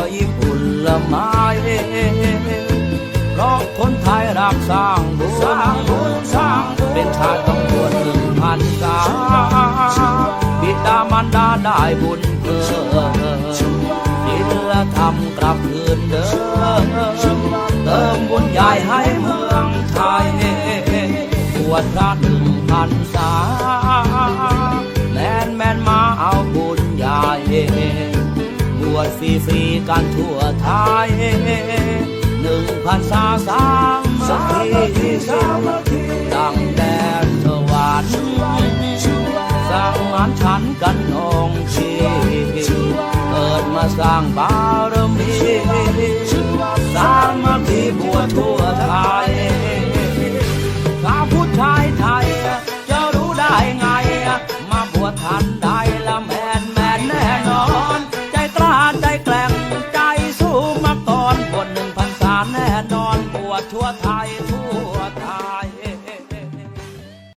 อยผละไม้เพราะคนไทยรักสร้างบุญสร้างบุญสร้างเป็นชาติต้องบวชหนึ่งพันกาบิดามันดาได้บุญเพิ่มศีลธรรมกลับคืนเดิมเติมบุญใหญ่ให้เมืองไทยบวชพระหนึ่งพันษาแลนแมนมาเอาบุ วยฟรีฟรีกันทั่วไทยหนึ่งพันสาสามสาทีตั้งแต่สวัสดิ์สร้างงานฉันกันองชีเกิดมาสร้างบารมีสร้างมาที่บัวทั่วไทยถ้าผู้ชายไทยจะรู้ได้ไงมาบวชทัน not mad.